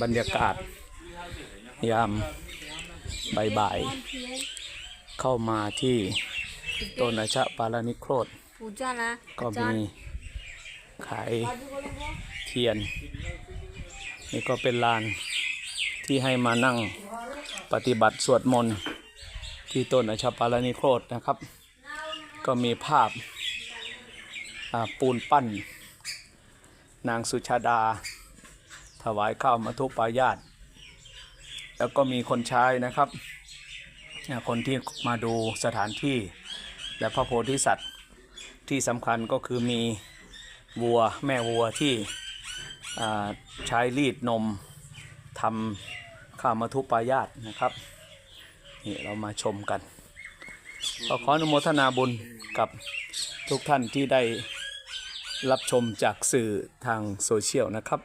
บรรยากาศ ยามบ่ายๆเข้ามาที่ต้นอาชะปารานิโครดก็มีขายเทียน นี่ก็เป็นลานที่ให้มานั่งปฏิบัติสวดมนต์ที่ต้นอาชะปารานิโครดนะครับ ก็มีภาพปูนปั้น นางสุชาดา ถวายข้าวมัทุปายาตแล้วก็มีคนใช้นะครับ คนที่มาดูสถานที่ และพระโพธิสัตว์ที่สำคัญก็คือมีวัวแม่วัวที่ใช้รีดนมทำข้าวมัทุปายาตนะครับนี่เรามาชมกันก็ขออนุโมทนาบุญกับทุกท่านที่ได้รับชมจากสื่อทางโซเชียลนะครับ